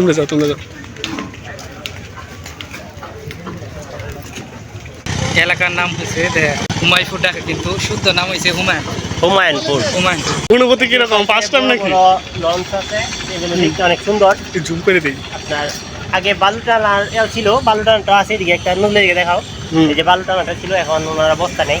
তোমরা যাও তোমরা যাও। এলাকার নাম হচ্ছে দে- হুমায়ুনপুর ডাকে কিন্তু শুদ্ধ নাম হয়েছে হুমায়ুন। হুমায়ুনপুর। হুমায়ুনপুর। অনুভূতি কীরকম? ফার্স্ট টাইম নাকি? লঞ্চ আছে এগুলো দেখতে অনেক সুন্দর। জুম করে দিই আপনার আগে বালুটান এও ছিল বালুটানটা আছে এদিকে একটা নজলে দিকে দেখাও। এই যে বালুটানটা ছিল এখন ওনার অবস্থা নেই।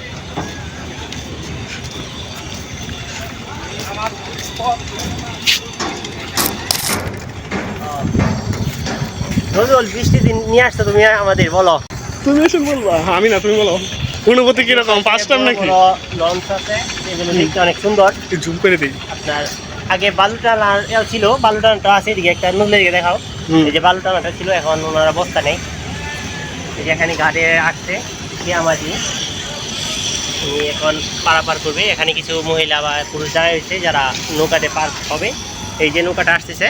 নজরুল বৃষ্টি দিন নিয়ে আসছো তুমি আমাদের বলো। তুমি এসে বলবা আমি না তুমি বলো। অনুভূতি কীরকম? ফার্স্ট টাইম নাকি? লঞ্চ আছে এগুলো দেখতে অনেক সুন্দর। জুম করে দিই। আপনার আগে বালুটান ছিল বালুটানটা আছে এদিকে একটা নজলে দিকে দেখাও। এই যে বালুটানটা ছিল এখন ওনার অবস্থা নেই। এখানে ঘাটে আসছে আমাজি উনি এখন পারাপার করবে। এখানে কিছু মহিলা বা পুরুষ যারা রয়েছে যারা নৌকাতে পার হবে। এই যে নৌকাটা আসতেছে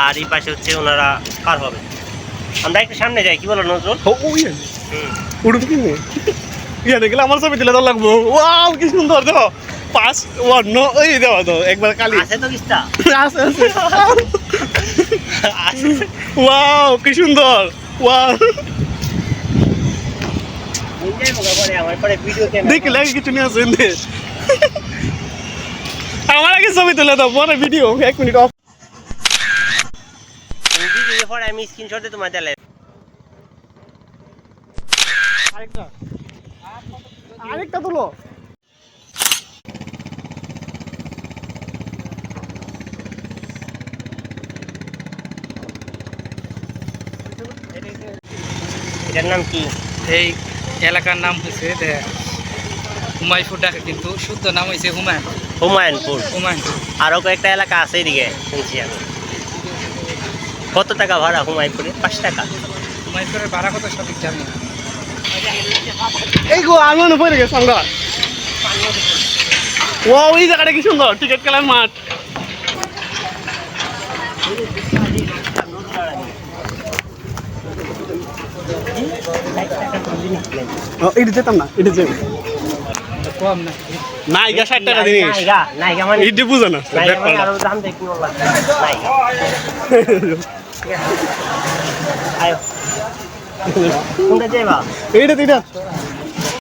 আর এই পাশে হচ্ছে ওনারা পার হবে। আমরা একটু সামনে যাই কি বলো নজরুল? উড়বে কি ইয়া দেখলে আমার ছবি দিলে তো লাগবো। ওয়াও কি সুন্দর দেখো। পাঁচ ওয়ার্ণ ওই দেওয়া তো একবার কালি। আছে তো কিস্তা আছে আছে। ওয়াও কি সুন্দর। ওয়াও বুঝাই বোকা পরে আমার পরে ভিডিও দেখি লাগে কিছু নিয়ে আসেন আমার আগে ছবি তুলে দাও পরে ভিডিও এক মিনিট অফ আমি স্ক্রিনশট দিয়ে তোমার দিলে আরেকটা। আরেকটা তুলো। এটার নাম কি? এই এলাকার নাম হচ্ছে হুমায়ুনপুর ডাকে কিন্তু শুদ্ধ নাম হয়েছে হুমায়ুন। হুমায়ুনপুর। হুমায়ুনপুর। আরও কয়েকটা এলাকা আছে এদিকে শুনছি আমি। কত টাকা ভাড়া হুমায়ুনপুরে? পাঁচ টাকা। হুমায়ুনপুরের ভাড়া কত সঠিক জানি না। এই গো আঙুন পড়ে গেছে আমরা। ওয়াও এই জায়গাটা কি সুন্দর টিকিট খেলার মাঠ। এটা যেতাম না এটা যেতাম নাইগা ষাট টাকা জিনিস। নাইগা মানে বুঝে না মানে এইটা